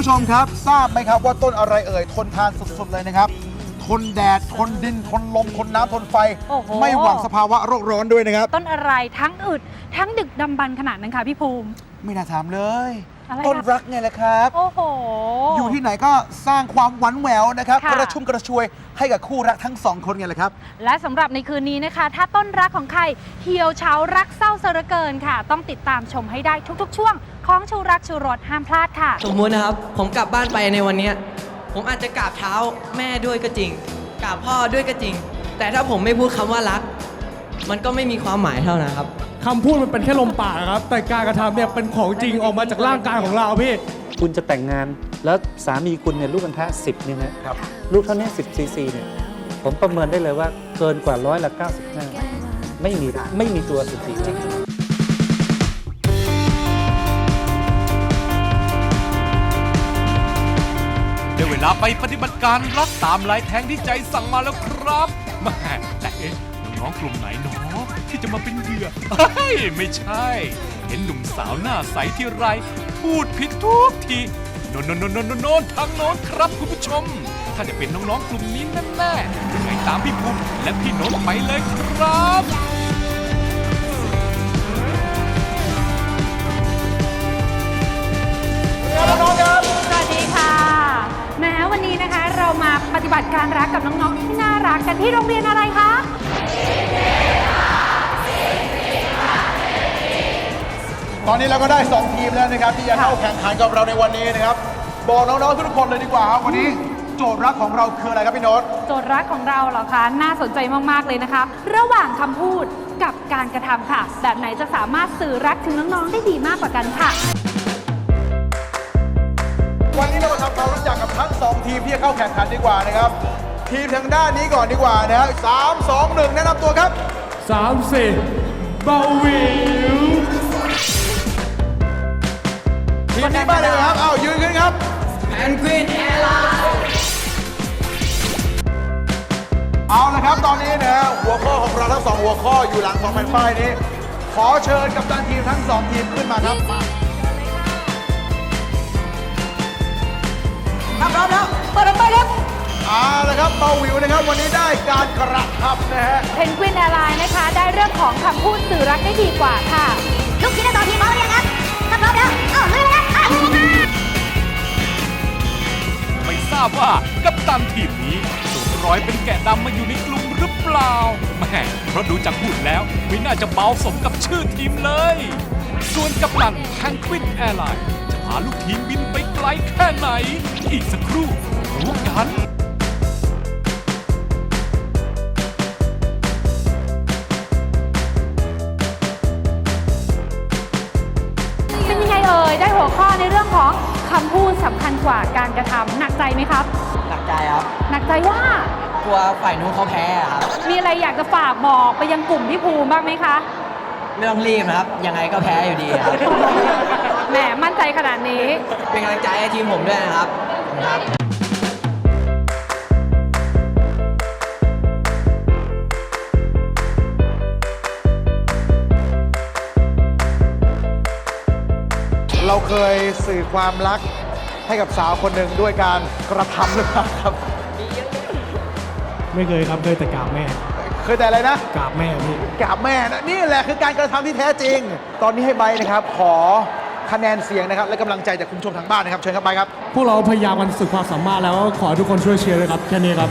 ผู้ชมครับ ทราบไหมครับว่าต้นอะไรเอ่ยทนทานสุดๆเลยนะครับ ทนแดด ทนดิน ทนลม ทนน้ำทนไฟ โอ้โห ไม่หวั่นสภาวะโรคร้อนด้วยนะครับ ต้นอะไรทั้งอึดทั้งดึกดำบรรพ์ขนาดนั้นคะพี่ภูมิ ไม่น่าถามเลย อะไรต้นคะรักไงล่ะครับ โอ้โห อยู่ที่ไหนก็สร้างความหวั่นแหววนะครับค่ะ กระชุ่มกระชวยให้กับคู่รักทั้งสองคนไงล่ะครับ และสำหรับในคืนนี้นะคะ ถ้าต้นรักของใครเหี่ยวเฉารักเศร้าเสยเหลือเกินค่ะ ต้องติดตามชมให้ได้ทุกๆ ช่วง ของชูรักชูรสห้ามพลาดค่ะ สมมุตินะครับ ผมกลับบ้านไปในวันเนี้ยผมอาจจะกราบเท้าแม่ด้วยก็จริงกราบพ่อด้วยก็จริง แต่ถ้าผมไม่พูดคำว่ารัก มันก็ไม่มีความหมายเท่านะครับ คำพูดมันเป็นแค่ลมปากครับ แต่การกระทำเนี่ยเป็นของจริงออกมาจากร่างกายของเราพี่ คุณจะแต่งงานแล้วสามีคุณเนี่ยลูกกันแท้สิบเนี่ยนะครับลูกเท่านี้10ซีซีเนี่ยผมประเมินได้เลยว่าเกินกว่าร้อยละ95ไม่มีไม่มีตัวสุจีจริงได้เวลาไปปฏิบัติการรักตามลายแทงที่ใจสั่งมาแล้วครับแม่แต่เอ๊ะ น้องกลุ่มไหนเนาะที่จะมาเป็นเหยื่อเฮ้ยไม่ใช่ เห็นหนุ่มสาวหน้าใสที่ไร พูดผิดทุกทีโนนโนนโนนโนนโนนทางโน้นครับคุณผู้ชม ถ้าจะเป็นน้องๆกลุ่มนี้แน่ๆยังไงตามพี่ภูมิและพี่โน้นไปเลยครับสวัสดีค่ะแม้วันนี้นะคะเรามาปฏิบัติการรักกับน้องๆที่น่ารักกันที่โรงเรียนอะไรคะ ตอนนี้เราก็ได้ 2 ทีมแล้วนะครับ ที่จะเข้าแข่งขันกับเราในวันนี้นะครับ บอกน้องๆทุกๆคนเลยดีกว่าครับวันนี้โจทย์รักของเราคืออะไรครับพี่โน้ตโจทย์รักของเราเหรอคะ น่าสนใจมากๆเลยนะคะ ระหว่างคำพูดกับการกระทำค่ะ แบบไหนจะสามารถสื่อรักถึงน้องๆได้ดีมากกว่ากันค่ะ วันนี้เรามาทำความรู้จักกับทั้ง2ทีมที่จะเข้าแข่งขันดีกว่านะครับ ทีมทางด้านนี้ก่อนดีกว่านะฮะสามสองหนึ่งแนะนำตัวครับ3 4เบาวิว ทีมนี้บ้านเลยครับ เอายืนขึ้นครับ Penguin Airline เอาละครับ ตอนนี้นะฮะหัวข้อของเราทั้งสองหัวข้ออยู่หลังสองแผ่นป้ายนี้ ขอเชิญกับตันทีมทั้งสองทีมขึ้นมาครับมาพร้อมแล้วเปิดไปครับเอาละครับเบาวิวนะครับวันนี้ได้การกระทำนะฮะเพนกวินแอร์ไลน์นะคะ ได้เรื่องของคำพูดสื่อรักได้ดีกว่าค่ะ ลูกชิ้นทั้งสองทีมพร้อมหรือยังครับถ้าพร้อมแล้วอ้าวลุยเลยครับอ้าวลุยเลยครับ ไม่ทราบว่ากัปตันทีมนี้สวมรอยเป็นแกะดำมาอยู่ในกลุ่มหรือเปล่าแม่เพราะดูจากพูดแล้วไม่น่าจะเบาสมกับชื่อทีมเลย ส่วนกัปตันแพนควินแอร์ไลน์จะพาลูกทีมบินไปไกลแค่ไหน อีกสักครู่รู้กัน ข้อในเรื่องของคำพูดสำคัญกว่าการกระทำหนักใจไหมครับ หนักใจครับ หนักใจว่ากลัวฝ่ายนู้นเขาแพ้อะครับ มีอะไรอยากจะฝากบอกไปยังกลุ่มพี่ภูมิบ้างไหมคะไม่ต้องรีบนะครับ ยังไงก็แพ้อยู่ดีครับ แหมมั่นใจขนาดนี้ เป็นกำลังใจให้ทีมผมด้วยนะครับขอบคุณครับ เราเคยสื่อความรักให้กับสาวคนหนึ่งด้วยการกระทำหรือเปล่าครับ ไม่เคยครับเคยแต่กราบแม่เคยแต่อะไรนะ กราบแม่พี่กราบแม่นะนี่แหละคือการกระทำที่แท้จริง ตอนนี้ให้ใบนะครับ ขอคะแนนเสียงนะครับ และกำลังใจจากคุณผู้ชมทางบ้านนะครับ เชิญครับใบครับ พวกเราพยายามกันสุดความสามารถแล้วก็ขอให้ทุกคนช่วยเชียร์ด้วยครับแค่นี้ครับ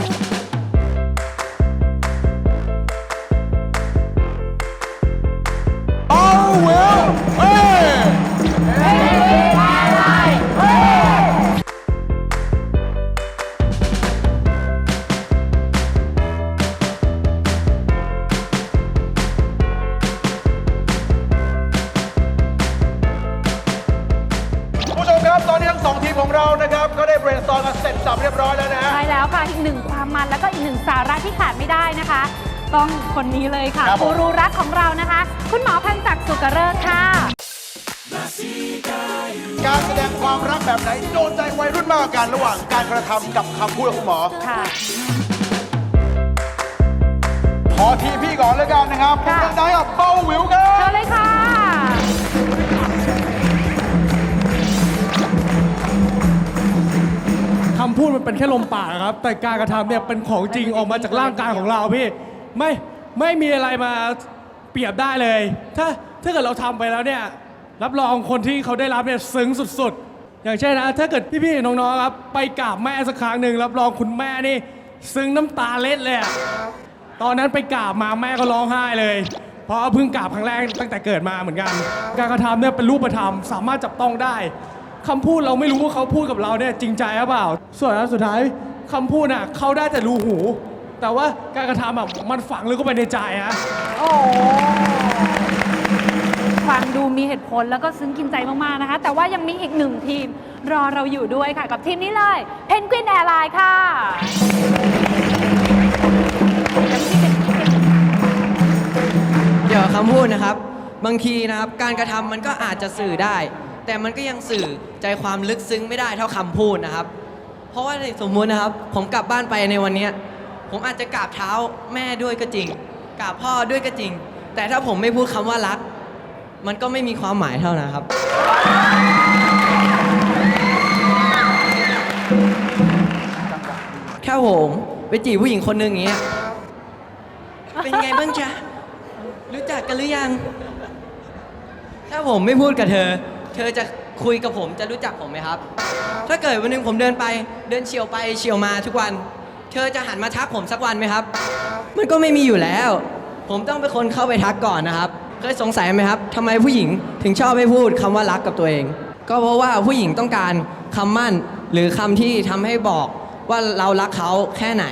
ว่างการกระทำกับคำพูดของคุณหมอ ค่ะ ขอทีพี่ก่อนแล้วกันนะครับผมค่ะดังๆกับเบ้าหวิวครับ เชิญเลยค่ะ คำพูดมันเป็นแค่ลมปากครับ แต่การกระทำเนี่ยเป็นของจริงออกมาจากร่างกายของเราพี่ ไม่ไม่มีอะไรมาเปรียบได้เลย ถ้าถ้าเกิดเราทำไปแล้วเนี่ย รับรองคนที่เขาได้รับเนี่ยซึ้งสุดๆ อย่างเช่นนะถ้าเกิดพี่ๆน้องๆครับไปกราบแม่สักครั้งหนึ่งรับรองคุณแม่นี่ ซึ้งน้ำตาเล็ดเลยอะตอนนั้นไปกราบมาแม่ก็ร้องไห้เลย เพราะเพิ่งกราบครั้งแรกตั้งแต่เกิดมาเหมือนกัน การกระทำเนี่ยเป็นรูปธรรมสามารถจับต้องได้คำพูดเราไม่รู้ว่าเขาพูดกับเราเนี่ยจริงใจหรือเปล่า ส่วนอันสุดท้ายคำพูดน่ะเขาได้แต่รูหู แต่ว่าการกระทำอะมันฝังลึกเข้าไปในใจฮะ โอ้ ฟังดูมีเหตุผลแล้วก็ซึ้งกินใจมาก ๆ นะคะ แต่ว่ายังมีอีกหนึ่งทีมรอเราอยู่ด้วยค่ะ กับทีมนี้เลยเพนกวินแอร์ไลน์ค่ะเดี๋ยวคำพูดนะครับ บางทีนะครับ การกระทำมันก็อาจจะสื่อได้ แต่มันก็ยังสื่อใจความลึกซึ้งไม่ได้เท่าคำพูดนะครับ เพราะว่าในสมมุตินะครับ ผมกลับบ้านไปในวันเนี้ยผมอาจจะกราบเท้าแม่ด้วยก็จริงกราบพ่อด้วยก็จริง แต่ถ้าผมไม่พูดคำว่ารัก มันก็ไม่มีความหมายเท่านะครับ ถ้าผมไปจีบผู้หญิงคนหนึ่งอย่างเงี้ย เป็นไงบ้างจ๊ะ รู้จักกันหรือยัง ถ้าผมไม่พูดกับเธอ เธอจะคุยกับผมจะรู้จักผมไหมครับ ถ้าเกิดวันหนึงผมเดินไป เดินเฉียวไปเฉียวมาทุกวัน เธอจะหันมาทักผมสักวันไหมครับ มันก็ไม่มีอยู่แล้ว ผมต้องเป็นคนเข้าไปทักก่อนนะครับ เคยสงสัยไหมครับทำไมผู้หญิงถึงชอบให้พูดคำว่ารักกับตัวเอง ก็เพราะว่าผู้หญิงต้องการคำมั่นหรือคำที่ทำให้บอกว่าเรารักเขาแค่ไหน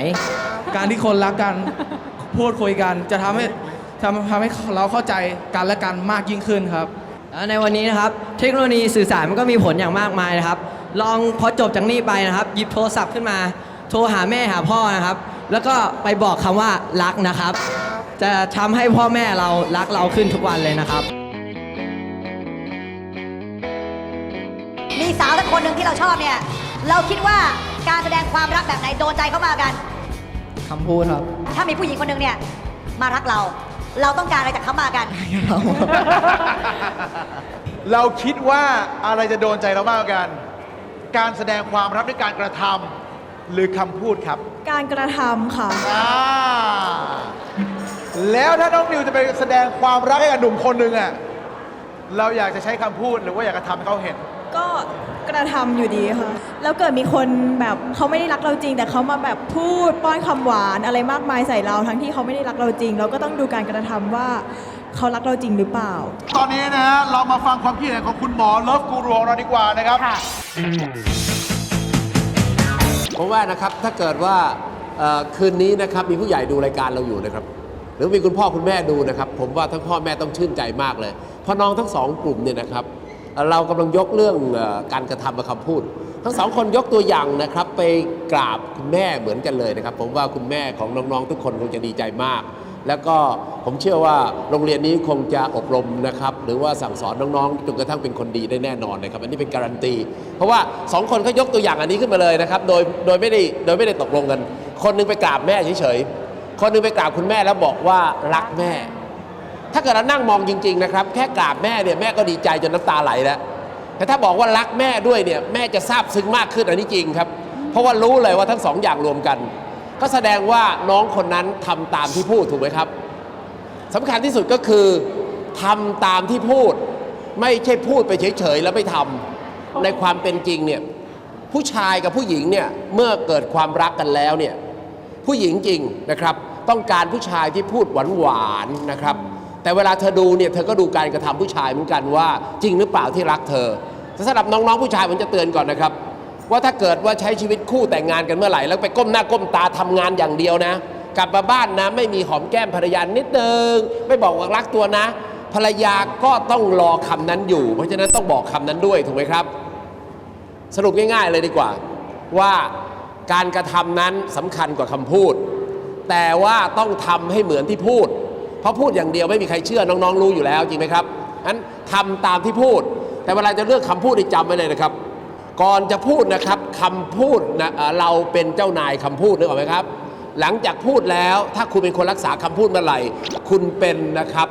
การที่คนรักกัน พูดคุยกันจะทำให้ทำทำให้เราเข้าใจกันและกันมากยิ่งขึ้นครับแล้วในวันนี้นะครับ เทคโนโลยีสื่อสารมันก็มีผลอย่างมากมายนะครับ ลองพอจบจากนี้ไปนะครับ หยิบโทรศัพท์ขึ้นมา โทรหาแม่หาพ่อนะครับ แล้วก็ไปบอกคำว่ารักนะครับ จะทำให้พ่อแม่เรารักเราขึ้นทุกวันเลยนะครับ มีสาวสักคนหนึ่งที่เราชอบเนี่ย เราคิดว่าการแสดงความรักแบบไหนโดนใจเขามากกัน คำพูดครับ ถ้ามีผู้หญิงคนหนึ่งเนี่ย มารักเรา เราต้องการอะไรจากเขามากกัน เราคิดว่าอะไรจะโดนใจเรามากกว่ากัน การแสดงความรักด้วยการกระทำหรือคำพูดครับการกระทำค่ะ อ่า แล้วถ้าน้องนิวจะไปแสดงความรักให้กับหนุ่มคนหนึ่งอะเราอยากจะใช้คำพูดหรือว่าอยากจะทำให้เขาเห็น ก็กระทำอยู่ดีค่ะ แล้วเกิดมีคนแบบเขาไม่ได้รักเราจริง แต่เขามาแบบพูดป้อนคำหวานอะไรมากมายใส่เราทั้งที่เขาไม่ได้รักเราจริง เราก็ต้องดูการกระทำว่าเขารักเราจริงหรือเปล่า ตอนนี้นะฮะเรามาฟังความคิดเห็นของคุณหมอเลิฟกูรวของเราดีกว่านะครับ ค่ะ ผมว่านะครับถ้าเกิดว่าเอ่อคืนนี้นะครับมีผู้ใหญ่ดูรายการเราอยู่นะครับ หรือมีคุณพ่อคุณแม่ดูนะครับ ผมว่าทั้งพ่อแม่ต้องชื่นใจมากเลยเพราะน้องทั้งสองกลุ่มเนี่ยนะครับ เรากำลังยกเรื่องการกระทำมาคำพูด ทั้งสองคนยกตัวอย่างนะครับ ไปกราบคุณแม่เหมือนกันเลยนะครับ ผมว่าคุณแม่ของน้องๆทุกคนคงจะดีใจมากแล้วก็ผมเชื่อว่าโรงเรียนนี้คงจะอบรมนะครับ หรือว่าสั่งสอนน้องๆจนกระทั่งเป็นคนดีได้แน่นอนนะครับ อันนี้เป็นการันตี เพราะว่าสองคนเขายกตัวอย่างอันนี้ขึ้นมาเลยนะครับ โดยโดยไม่ได้โดยไม่ได้ตกลงกัน คนหนึงไปกราบแม่เฉย คนนึงไปกราบคุณแม่แล้วบอกว่ารักแม่ ถ้าเกิดเรานั่งมองจริง ๆ นะครับ แค่กราบแม่เนี่ยแม่ก็ดีใจจนน้ำตาไหลแล้วแต่ถ้าบอกว่ารักแม่ด้วยเนี่ยแม่จะซาบซึ้งมากขึ้นอันนี้จริงครับ เพราะว่ารู้เลยว่าทั้งสองอย่างรวมกัน ก็แสดงว่าน้องคนนั้นทำตามที่พูดถูกไหมครับสำคัญที่สุดก็คือทำตามที่พูด ไม่ใช่พูดไปเฉยๆแล้วไม่ทำในความเป็นจริงเนี่ยผู้ชายกับผู้หญิงเนี่ยเมื่อเกิดความรักกันแล้วเนี่ยผู้หญิงจริงนะครับ ต้องการผู้ชายที่พูดหวานๆนะครับ แต่เวลาเธอดูเนี่ยเธอก็ดูการกระทำผู้ชายเหมือนกันว่า จริงหรือเปล่าที่รักเธอสำหรับน้องๆผู้ชายผมจะเตือนก่อนนะครับ ว่าถ้าเกิดว่าใช้ชีวิตคู่แต่งงานกันเมื่อไหร่แล้วไปก้มหน้าก้มตาทำงานอย่างเดียวนะ กลับมาบ้านนะไม่มีหอมแก้มภรรยานิดนึงไม่บอกว่ารักตัวนะ ภรรยาก็ต้องรอคำนั้นอยู่ เพราะฉะนั้นต้องบอกคำนั้นด้วยถูกไหมครับ สรุปง่ายๆเลยดีกว่าว่าการกระทำนั้นสำคัญกว่าคำพูด แต่ว่าต้องทำให้เหมือนที่พูด เพราะพูดอย่างเดียวไม่มีใครเชื่อน้องๆรู้อยู่แล้วจริงไหมครับนั้นทำตามที่พูด แต่เวลาจะเลือกคำพูดให้จำไว้เลยนะครับ ก่อนจะพูดนะครับคำพูดนะเราเป็นเจ้านายคำพูดนึกออกไหมครับ หลังจากพูดแล้วถ้าคุณเป็นคนรักษาคำพูดเมื่อไหร่ คุณเป็นนะครับ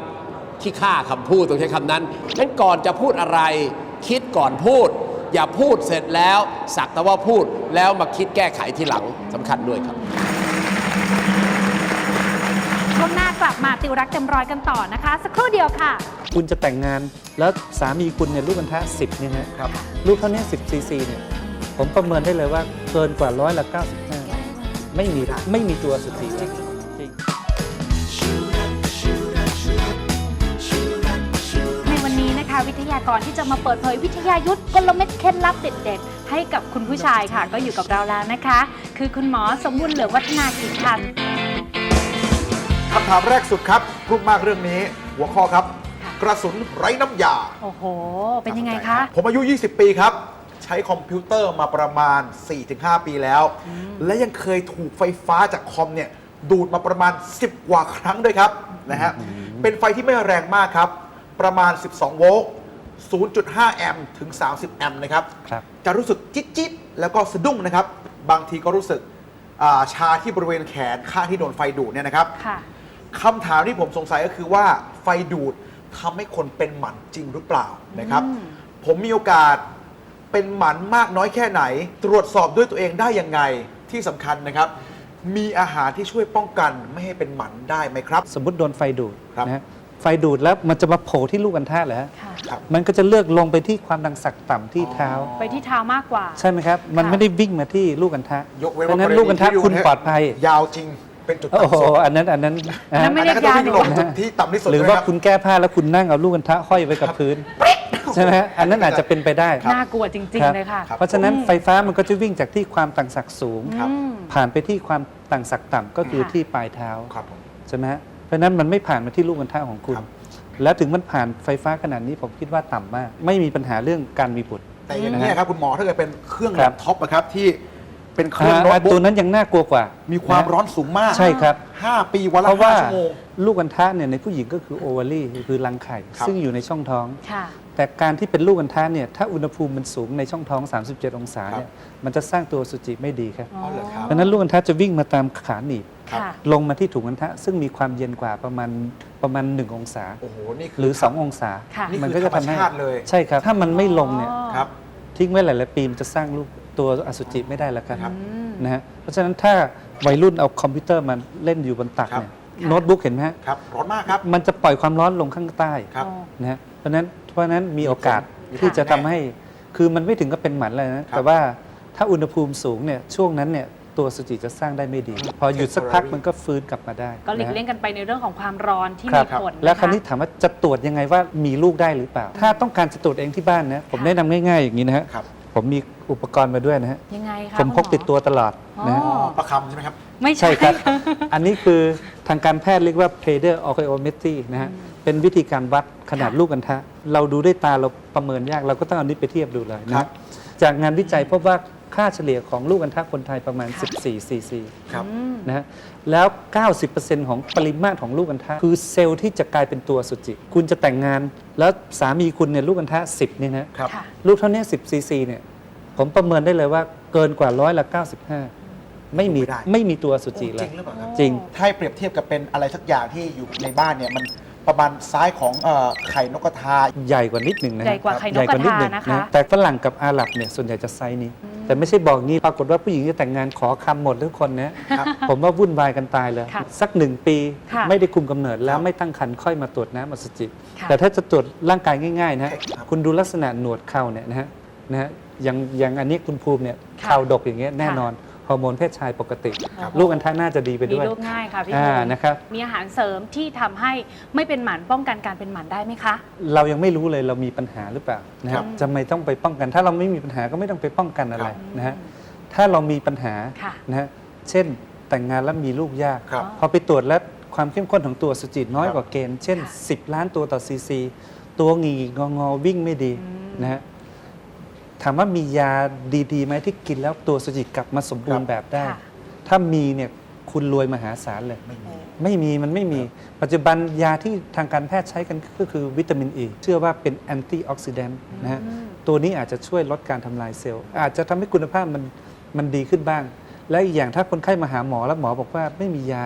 ที่ฆ่าคำพูดต้องใช้คำนั้นงั้นก่อนจะพูดอะไร คิดก่อนพูด อย่าพูดเสร็จแล้ว สักแต่ว่าพูดแล้วมาคิดแก้ไขทีหลังสำคัญด้วยครับ ช่วงหน้ากลับมาติวรักเต็มร้อยกันต่อนะคะ สักครู่เดียวค่ะ คุณจะแต่งงานแล้วสามีคุณเนี่ยลูกกระทะ10เนี่ยนะครับลูกเท่านี้10ซีซีเนี่ยผมประเมินได้เลยว่าเกินกว่าร้อยละ95ไม่มีไม่มีตัวสุจิจริงจริงในวันนี้นะคะวิทยากรที่จะมาเปิดเผยวิทยายุทธ์กลเม็ดเคล็ดลับเด็ดๆ ให้กับคุณผู้ชายค่ะ ก็อยู่กับเราแล้วนะคะ คือคุณหมอสมบูรณ์เหลืองวัฒนากิจค่ะ คำถามแรกสุดครับพูดมากเรื่องนี้ หัวข้อครับ กระสุนไร้น้ำยา โอ้โห เป็นยังไงคะ ผมอายุ 20 ปีครับ ใช้คอมพิวเตอร์มาประมาณ 4-5 ปีแล้ว และยังเคยถูกไฟฟ้าจากคอมเนี่ยดูดมาประมาณ 10 กว่าครั้งด้วยครับนะฮะเป็นไฟที่ไม่แรงมากครับ ประมาณ 12 โวลต์0.5 แอมป์ถึง 30 แอมป์นะครับครับจะรู้สึกจิ๊ดจิ๊ดแล้วก็สะดุ้งนะครับ บางทีก็รู้สึกอ่าชาที่บริเวณแขนข้างที่โดนไฟดูดเนี่ยนะครับ ค่ะคำถามที่ผมสงสัยก็คือว่าไฟดูดทำให้คนเป็นหมันจริงหรือเปล่านะครับ อืม ผมมีโอกาสเป็นหมันมากน้อยแค่ไหน ตรวจสอบด้วยตัวเองได้ยังไงที่สำคัญนะครับ มีอาหารที่ช่วยป้องกันไม่ให้เป็นหมันได้ไหมครับ สมมติโดนไฟดูดครับ นะฮะไฟดูดแล้วมันจะมาโผล่ที่ลูกอัณฑะเหรอฮะค่ะ ครับ มันก็จะเลือกลงไปที่ความดังสักต่ำที่เท้า ไปที่เท้ามากกว่า ใช่ไหมครับ มันค่ะ ไม่ได้วิ่งมาที่ลูกอัณฑะยกเว้นเพราะว่าฉะนั้นลูกอัณฑะที่คุณปลอดภัย ยาวจริง เป็นจุดโอ้โหต่ำสุดอันนั้นอันนั้นนะนั่ฮะนไม่อันเรียนั้นกก็ต้องยาวิ่งลงจุดที่ต่ำที่สุดหรือด้วยว่าครับคุณแก้ผ้าแล้วคุณนั่งเอาลูกอัณฑะห้อยไว้กับพื้นใช่ไหมฮะอันนั้นอาจจะเป็นไปได้น่ากลัวจริงรับๆเลยค่ะ เพราะฉะนั้นไฟฟ้ามันก็จะวิ่งจากที่ความต่างศักย์สูง ครับ อืม ผ่านไปที่ความต่างศักย์ต่ำก็คือค่ะ ที่ปลายเท้า ครับผม ใช่ไหมฮะเพราะฉะนั้นมันไม่ผ่านมาที่ลูกอัณฑะของคุณ ครับ แล้วถึงมันผ่านไฟฟ้าขนาดนี้ผมคิดว่าต่ำมาก ไม่มีปัญหาเรื่องการมีบุตร แต่อย่างนี้ยครับคุณหมอถ้าเกิดเป็นเครื่องครัแล็บปท็อปอะครับที่ เป็นเครื่องอ่าโน้ตอ่าบุ๊ตัวกนั้นยังน่ากลัวกว่ามีมีความร้อนสูงมากใช่ครับ5ปีวันละเพราะว่า5ชั่วโมง ลูกอัณฑะเนี่ยในผู้หญิงก็คือโอวารีคือรังไข่ ครับ ซึ่งอยู่ในช่องท้อง ค่ะ แต่การที่เป็นลูกอัณฑะเนี่ยถ้าอุณหภูมิมันสูงในช่องท้อง 37 องศาเนี่ยมันจะสร้างตัวสุจิไม่ดีครับอ๋อเหรอครับ เพราะฉะนั้นลูกอัณฑะจะวิ่งมาตามขาหนีบครับ ค่ะ ลงมาที่ถุงอัณฑะซึ่งมีความเย็นกว่าประมาณประมาณ 1 องศา โอ้โหนี่คืหรือ 2 องศาค่ะ นี่มัคือก็ธรจะรมทำให้ชาติเลย ใช่ครับ ถ้ามันไม่ลงเนี่ยอ๋อครับ ทิ้งไว้หลายๆปีมันจะสร้างลูก ตัวอสุจิไม่ได้แล้วครับครับอืมนะฮะเพราะฉะนั้นถ้าวัยรุ่นเอาคอมพิวเตอร์มาเล่นอยู่บนตักเนี่ยครับโน้ตบุ๊กเห็นไหมฮะครับร้อนมากครับ มันจะปล่อยความร้อนลงข้างใต้ครับอ๋อนะฮะเพราะฉะนั้นเพราะฉะนั้นมีโอกาสมีผลที่จะแน่ทำให้ คือมันไม่ถึงกับเป็นหมันเลยนะแต่ว่าถ้าอุณหภูมิสูงเนี่ยช่วงนั้นเนี่ยตัวสุจิจะสร้างได้ไม่ดี พอหยุดสักพักมันก็ฟื้นกลับมาได้ ก็หลีกนะฮะเลี่ยงกันไปในเรื่องของความร้อนที่ครัมีบผลแล้วะะคราวนี้ถามว่าจะตรวจยังไงว่ามีลูกได้หรือเปล่า ถ้าต้องการจะตรวจเองที่บ้านนะผมค่ะแนะนำง่ายๆอย่างนี้นะฮะครับ ผมมีอุปกรณ์มาด้วยนะฮะยังไงคะผมพกคุณหอติดตัวตลอดนะฮะ อ๋อประคำใช่ไหมครับ ไม่ใช่ใช่ครับค่ะอันนี้คือทางการแพทย์เรียกว่า Prader Oculometry นะฮะ เป็นวิธีการวัดขนาดค่ะลูกอัณฑะเราดูด้วยตาเราประเมินยาก เราก็ต้องเอานี้ไปเทียบดูเลยนะครัฮะบ จากงานวิจัยพบว่า ค่าเฉลี่ยของลูกอัณฑะคนไทยประมาณค่ะ14 ซีซีครับอืมนะฮะแล้ว 90%ของปริมาตรของลูกอัณฑะคือเซลล์ที่จะกลายเป็นตัวสุจิ คุณจะแต่งงาน แล้วสามีคุณเนี่ยลูกอัณฑะ10เนี่ยนะครับ ค่ะ ลูกเท่านี้10 ซีซีเนี่ยผมประเมินได้เลยว่าเกินกว่าร้อยละ 95 ไม่มีไม่ได้ ไม่มีตัวสุจิเลจริยงหรือเปล่าครับ จริง ถ้าให้เปรียบเทียบกับเป็นอะไรสักอย่างที่อยู่ในบ้านเนี่ยมัน ประมาณซ้ายของเอ่อไข่นกกระทา ใหญ่กว่านิดหนึ่งนะใหญ่กว่าไข่นกใหญ่นิดหกระทานะคะ แต่ฝรั่งกับอาหรับเนี่ยส่วนใหญ่จะไซส์นี้ แต่ไม่ใช่บอกงี้ปรากฏว่าผู้หญิงที่แต่งงานขอคำหมดทุกคนนะครับผมว่าวุ่นวายกันตายเลย ค่ะสักหนึ่งปีค่ะไม่ได้คุมกำเนิดแล้ควรับไม่ตั้งครรภ์ค่อยมาตรวจน้ำอสุจิ ค่ะ แต่ถ้าจะตรวจร่างกายง่ายๆนะครับ คุณดูลักษณะหนวดเข่าเนี่ยนะฮะนะฮะอย่างอย่างอันนี้คุณภูมิเนี่ยค่ะเข่าดกอย่างเงี้ยแน่นอน ฮอร์โมนเพศชายปกติ ครับ ลูกอัณฑะน่าจะดีไปมีด้วยลูกง่ายค่ะพี่อ่าภูมินะครับ มีอาหารเสริมที่ทำให้ไม่เป็นหมันป้องกันการเป็นหมันได้ไหมคะ เรายังไม่รู้เลยเรามีปัญหาหรือเปล่านะคครัรับบจะไม่ต้องไปป้องกัน ถ้าเราไม่มีปัญหาก็ไม่ต้องไปป้องกันอะไรครับ นะฮะถ้าเรามีปัญหาค่ะนะฮะเช่นแต่งงานแล้วมีลูกยาก ครับ พอไปตรวจแล้วความเข้มข้นของตัวสุจิตน้อยครับ กว่าเกณฑ์ เช่น ค่ะ10 ล้านตัวต่อซีซี ตัวหงีงองอวิ่งไม่ดีอืม นะฮะ ถามว่ามียาดีๆไหมที่กินแล้วตัวสุจิตกลับมาสมบูรณ์แบบได้ ค่ะ ถ้ามีเนี่ยคุณรวยมหาศาลเลย ไม่มี ไม่มีมันไม่มี ปัจจุบันยาที่ทางการแพทย์ใช้กันก็คือวิตามินอ e. ีเชื่อว่าเป็นแอนตี้ออกซิแดนต์นะฮะอืมตัวนี้อาจจะช่วยลดการทำลายเซลล์ อาจจะทำให้คุณภาพมันมันดีขึ้นบ้าง และอีกอย่างถ้าคนไข้มาหาหมอแล้วหมอบอกว่าไม่มียา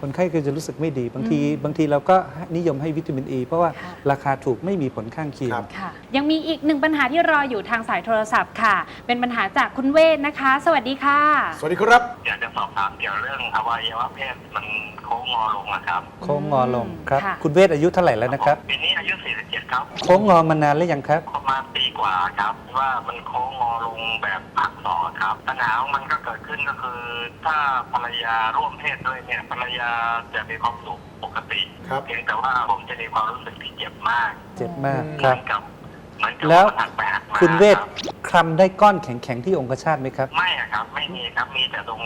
คนไข้ก็จะรู้สึกไม่ดี บางทีบางทีเราก็นิยมให้วิตามินอ e, ีเพราะว่าค่ะราคาถูกไม่มีผลข้างเคียงครับค่ะ ยังมีอีกหนึ่งปัญหาที่รออยู่ทางสายโทรศัพท์ค่ะ เป็นปัญหาจากคุณเวทนะคะ สวัสดีค่ะ สวัสดีครับ อยากจะสอบถามเกี่ยวเรื่องอวัยวะเพศมันโค้งงอลงนะครับ โค้งงอลงครับ ค่ะ คุณเวทอายุเท่าไหร่แล้วนะครับ ปีนี้อายุ47 ครับโค้งงอมานานหรือยังครับ ประมาณปีกว่าครับ ว่ามันโค้งงอลงแบบอักษรครับปัญหาของมันก็เกิดขึ้นก็คือ ถ้าภรรยาร่วมเพศด้วยเนี่ยภรรยาจะมีความสุขปกติครับ เพียงแต่ว่าผมจะมีความรู้สึกที่เจ็บมากเจ็บมากเหครัมืบอนกับเห มือนกับแล้วมันหักไปหักมาคุณเวทรับคลำได้ก้อนแข็งๆที่องคชาตไหมครับ ไม่อะครับ ไม่มีครับ มีแต่ตรง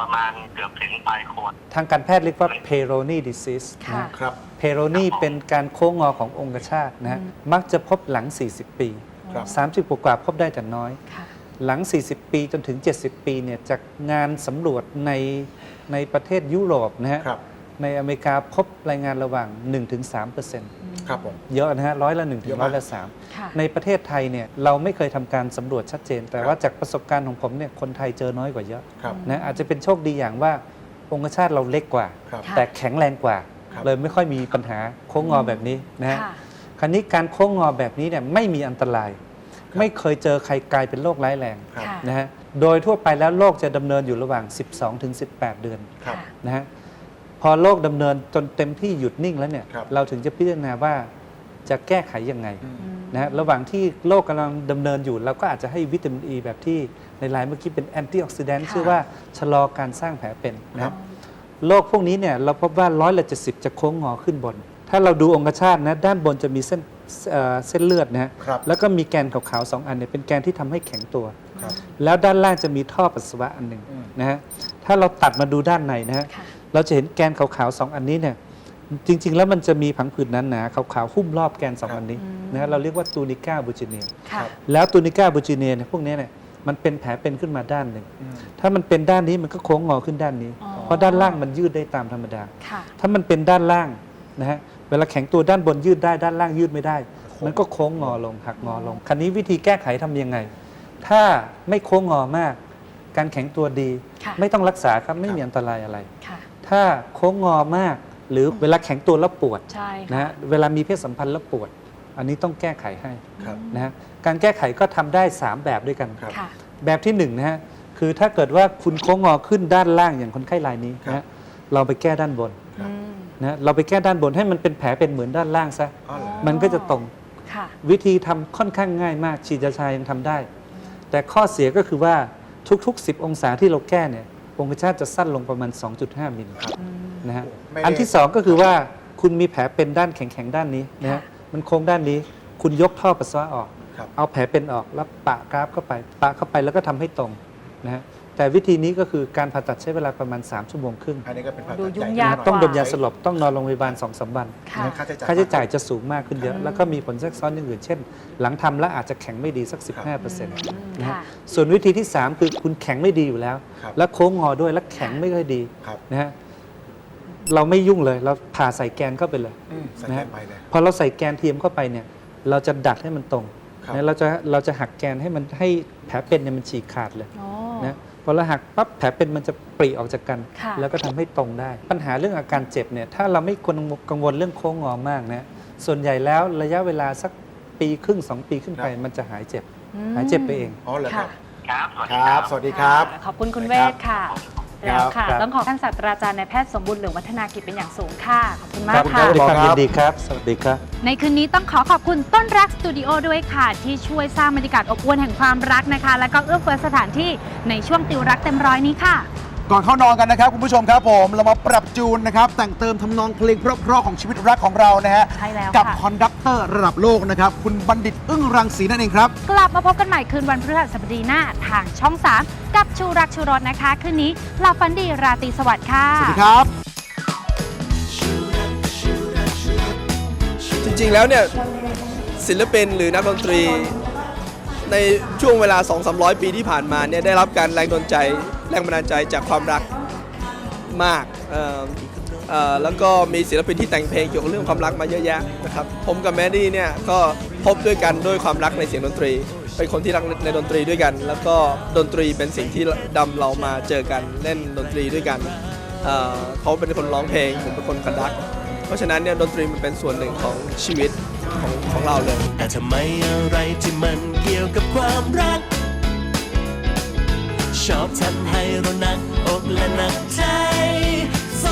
ประมาณเกือบถึงปลายโคนทางการแพทย์เรียกว่า Peyronie disease ค่ะนะเพโรนี่เป็นการโค้งงอขององคชาตนะฮะอืม มักจะพบหลัง 40 ปี ครับ 30 กว่าๆพบได้แต่น้อย ค่ะ หลัง 40 ปีจนถึง 70 ปีเนี่ยจากงานสำรวจในในประเทศยุโรปนะฮะครับ ในอเมริกาพบรายงานระหว่าง 1-3%ครับผมเยอะนะฮะร้อยละ1ถึเยงอะร้มาอก ยละค่ะ3 ในประเทศไทยเนี่ยเราไม่เคยทำการสำรวจชัดเจน แต่ว่าจากประสบการณ์ของผมเนี่ยคนไทยเจอน้อยกว่าเยอะครับนะอาจจะเป็นโชคดีอย่างว่าองคชาตเราเล็กกว่าครับค่ะแต่แข็งแรงกว่าครับเลยไม่ค่อยมีปัญหาโค้งงอแบบนี้นะฮะค่ะคราวนี้การโค้งงอแบบนี้เนี่ยไม่มีอันตราย ไม่เคยเจอใครกลายเป็นโรคร้ายแรงครับค่ะนะฮะโดยทั่วไปแล้วโรคจะดำเนินอยู่ระหว่าง 12ถึง18 เดือนครับนะฮะพอโรคดำเนินจนเต็มที่หยุดนิ่งแล้วเนี่ยครับเราถึงจะพิจารณาว่า จะแก้ไขยังไงอืมนะฮะระหว่างที่โรคกำลังดำเนินอยู่เราก็อาจจะให้วิตามินอ e ีแบบที่ในไลน์เมื่อกี้เป็นแอนตี้ออกซิแดนต์ค่ะชื่อว่าชะลอการสร้างแผลเป็นนะคครัรับบโรคพวกนี้เนี่ยเราพบว่าร้อยละเจ็ดสิบจะโค้งงอขึ้นบน ถ้าเราดูองคชาตนะด้านบนจะมีเส้นเอ่อเส้นเลือดนะฮะครับแล้วก็มีแกนขาวๆสองอันเนี่ยเป็นแกนที่ทำให้แข็งตัว ครับ แล้วด้านล่างจะมีท่อปัสสาวะอันหนึ่งอืม นะฮะถ้าเราตัดมาดูด้านในนะฮะค่ะ เราจะเห็นแกนขาวๆสองอันนี้เนี่ย จริง ๆ แล้วมันจะมีผังผืดหนาๆขาวๆหุ้มรอบแกนสองอันนี้นะฮะเราเรียกว่าตูนิก้าบูจิเนียค่ะแล้วตูนิก้าบูจิเนียเนี่ยพวกเนี้ยเนี่ยมันเป็นแผลเป็นขึ้นมาด้านหนึ่งอืมถ้ามันเป็นด้านนี้มันก็โค้งงอขึ้นด้านนี้อ๋อเพราะด้านล่างมันยืดได้ตามธรรมดาค่ะถ้ามันเป็นด้านล่างนะฮะ เวลาแข็งตัวด้านบนยืดได้ด้านล่างยืดไม่ได้ มันก็โค้งงอลงหักงอลง คราวนี้วิธีแก้ไขทำยังไง ถ้าไม่โค้งงอมาก การแข็งตัวดีค่ะไม่ต้องรักษาครับไม่มีอันตรายอะไรค่ะถ้าโค้งงอมาก หรือเวลาแข็งตัวแล้วปวดใช่นะค่ะฮะเวลามีเพศสัมพันธ์แล้วปวด อันนี้ต้องแก้ไขให้ครับ นะฮะการแก้ไขก็ทำได้ 3 แบบด้วยกัน ครับ ค่ะ แบบที่1นงนะฮะคือถ้าเกิดว่าคุณโค้งงอขึ้นด้านล่างอย่างคนไข้รายนี้นะฮะเราไปแก้ด้านบนครับ อืมนะฮะเราไปแก้ด้านบนให้มันเป็นแผลเป็นเหมือนด้านล่างซะอ๋อเหรอมันก็จะตรง ค่ะ วิธีทำค่อนข้างง่ายมาก ฉีดยาชายังทำได้ แต่ข้อเสียก็คือว่าทุกๆ 10 องศาที่เราแก้เนี่ยองคชาตจะสั้นลงประมาณ 2.5 มิล นะฮะไม่ได้ อันที่สองก็คือว่าคุณมีแผลเป็นด้านแข็งๆด้านนี้นะฮะค่ะมันโค้งด้านนี้ คุณยกท่อปัสสาวะออก ครับเอาแผลเป็นออกแล้วปะกราฟเข้าไป ปะเข้าไปแล้วก็ทำให้ตรงนะฮะแต่วิธีนี้ก็คือการผ่าตัดใช้เวลาประมาณ 3 ชั่วโมงครึ่ง อันนี้ก็เป็นผ่าดูตัดยุ่ใหญ่งยากหน่ต้องดมยาสลบต้องนอนโรงพยาบาล2อสวัน ค่ะ ค่าใช้จ่ายค่าใช้จ่ายจะสูงมากขึ้นเยอะ แล้วก็มีผลแทรกซ้อนอย่างอื่น เช่น หลังทำแล้วอาจจะแข็งไม่ดีสัก 15%นะค่ะฮะส่วนวิธีที่ 3 คือคุณแข็งไม่ดีอยู่แล้ว ครับแล้วโค้งงอด้วยแล้วแข็งไม่ค่อยดีครับ นะฮะ เราไม่ยุ่งเลย เราผ่าใส่แกนเข้าไปเลยอืมใส่นะแกฮะนไปเลย พอเราใส่แกนเทียมเข้าไปเนี่ย เราจะดัดให้มันตรงครับ นะเราจะเราจะหักแกนให้มันให้แผลเป็นเนี่ยมันฉีกขาดเลยอ๋อ นะพอเราหักปั๊บแผลเป็นมันจะปริออกจากกัน ค่ะ แล้วก็ทำให้ตรงได้ ปัญหาเรื่องอาการเจ็บเนี่ยถ้าเราไม่ควรกังวลเรื่องโค้งงอมากนะส่วนใหญ่แล้วระยะเวลาสักปีครึ่งสองปีขึ้นไป มันจะหายเจ็บ อืมหายเจ็บไปเอง อ๋อเหรอคค่ะรับครับ สวัสคดีรัครับบสวัสดีครับ ขอบคุณคุณเวทค่ะครับ แล้วค่ะ ครับ ต้องขอท่านศาสตราจารย์นายแพทย์สมบูรณ์เหลืองวัฒนากิจเป็นอย่างสูงค่ะ ขอบคุณมาครักบค่ะด้วยความครับยินดีครับ สวัสดีครับ ในคืนนี้ต้องขอขอบคุณต้นรักสตูดิโอด้วยค่ะ ที่ช่วยสร้างบรรยากาศอบอวลแห่งความรักนะคะ แล้วก็เอื้อเฟื้อสถานที่ในช่วงติวรักเต็มร้อยนี้ค่ะ ก่อนเข้านอนกันนะครับคุณผู้ชมครับผมเรามาปรับจูนนะครับแต่งเติมทำนองเพลงเพราะๆของชีวิตรักของเรานะฮะใช่แล้วกับค่ะ คอนดักเตอร์ระดับโลกนะครับคุณบัณฑิตอึ้งรังสีนั่นเองครับ กลับมาพบกันใหม่คืนวันพฤหัสบดีหน้าทางช่อง 3 กับชูรักชูรสนะคะ คืนนี้หลับฝันดีราตรีสวัสดิ์ค่ะ สวัสดีครับ จริงๆ แล้วเนี่ยศิลปินหรือนักดนตรีในช่วงเวลา 2-300 ปีที่ผ่านมาเนี่ยได้รับการแรงดนใจ แรงบันดาลใจจากความรักมากแล้วก็มีศิลปินที่แต่งเพลงเกี่ยวกับเรื่องความรักมาเยอะแยะนะครับ ผมกับแมดดี้เนี่ยก็พบด้วยกันด้วยความรักในเสียงดนตรี เป็นคนที่รักในดนตรีด้วยกัน แล้วก็ดนตรีเป็นสิ่งที่ดำเรามาเจอกันเล่นดนตรีด้วยกันเขาเป็นคนร้องเพลงผมเป็นคนคันดักเพราะฉะนั้นเนี่ยดนตรีมันเป็นส่วนหนึ่งของชีวิตของของเราเลยแต่ทำไมอะไรที่มันเกี่ยวกับความรัก ชอบทำให้เราหนักอกและหนักใจ